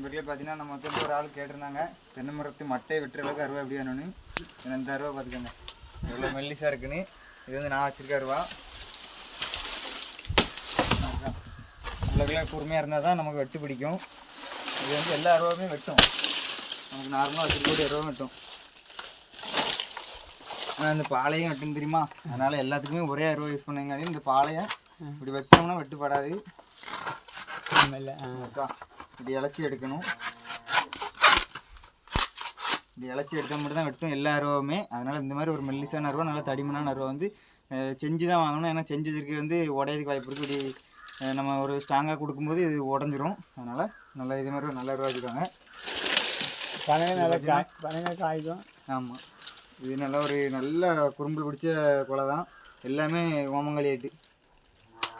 நண்பர்களே பார்த்தீங்கன்னா நம்ம வந்து ஒரு ஆள் கேட்டிருந்தாங்க தென்னை மரத்து மட்டையை வெட்டுற அளவுக்கு அருவா எப்படி வேணும்னு. இந்த அருவா பார்த்துக்கோங்க எவ்வளோ மெல்லிஸாக இருக்குன்னு. இது வந்து நான் வச்சிருக்க அருவா. இவ்வளோக்கெல்லாம் கூர்மையாக இருந்தால் தான் நமக்கு வெட்டு பிடிக்கும். இது வந்து எல்லா அருவாவுமே வெட்டும். நமக்கு நார்மலாக வச்சுருக்கக்கூடிய அருவா வெட்டும். ஆனால் இந்த பாளையம் வெட்டும் தெரியுமா? அதனால் எல்லாத்துக்குமே ஒரே அருவா யூஸ் பண்ணுங்க. இந்த பாளையம் இப்படி வெட்டோம்னா வெட்டுப்படாது. இல்லை அக்கா. இப்படி இலச்சி எடுக்கணும். இப்படி இலச்சி எடுத்தால் மட்டும் தான் வெட்டும் எல்லா அருவாவுமே. அதனால் இந்த மாதிரி ஒரு மெல்லிசான அருவா நல்லா தடிமனான அருவா வந்து செஞ்சு தான் வாங்கணும். ஏன்னா செஞ்சு வச்சிருக்க வந்து உடையதுக்கு வாய்ப்பு இருக்குது இப்படி நம்ம ஒரு ஸ்ட்ராங்காக கொடுக்கும்போது இது உடஞ்சிரும். அதனால் நல்லா இது மாதிரி ஒரு நல்ல அருவா வச்சுக்கோங்க. காய்க்கும். ஆமாம் இது நல்லா ஒரு நல்ல குறும்பு பிடிச்ச கொலை தான் எல்லாமே ஓமங்காளி ஆயிட்டு.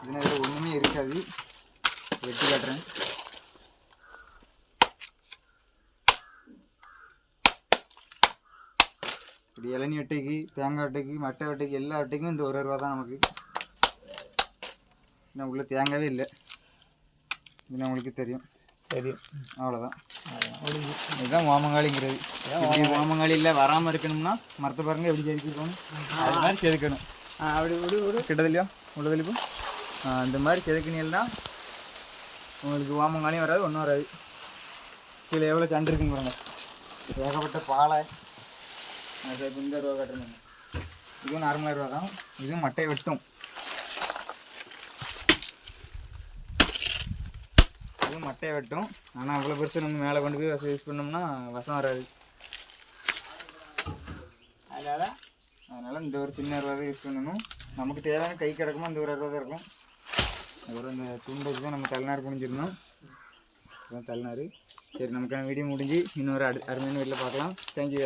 இதுனா இதில் ஒன்றுமே இருக்காது. வெட்டி காட்டுறேன். இப்படி இளநீ வெட்டைக்கு தேங்காய் வெட்டைக்கு மட்டை வெட்டைக்கு எல்லா வெட்டைக்கும் இந்த ஒரு ரூபா தான் நமக்கு. இன்னும் உள்ள தேங்காவே இல்லை. இது உங்களுக்கு தெரியும். சரி அவ்வளோதான் இதுதான் ஓமங்காளிங்கிறது இப்படி ஓமங்காளியில் வராமல் இருக்கணும்னா மரத்தை பாருங்க எப்படி செதுக்கிருக்கணும் அது மாதிரி செதுக்கணும். அப்படி விடு விடு. கிட்டதுலையோ உள்ளதுலையும் இந்த மாதிரி செதுக்கினீங்கன்னா உங்களுக்கு ஓமங்காலியும் வராது ஒன்றும் வராது. கீழே எவ்வளோ சண்டு இருக்குங்க பாருங்க. ஏகப்பட்ட பாலை அது இந்த ரூபா கட்டணும் இதுவும் நார்மலாக ரூபா தான் இதுவும் மட்டை வெட்டும். இதுவும் மட்டையை வெட்டும். ஆனால் அவ்வளோ பெருசு நம்ம மேலே கொண்டு போய் வசம் யூஸ் பண்ணோம்னா வசம் வராது. அதனால் அதனால் இந்த ஒரு சின்ன அறுபது யூஸ் பண்ணணும். நமக்கு தேவையான கை கிடக்குமோ இந்த ஒரு அறுபது இருக்கும். அப்புறம் இந்த துண்டை தான் நம்ம தலைநார் புரிஞ்சிருந்தோம் அதுதான் தலைநார் சரி நமக்கான வீடியோ முடிஞ்சு இன்னொரு அடு அருமையான வீட்டில் பார்க்கலாம். தேங்க்யூ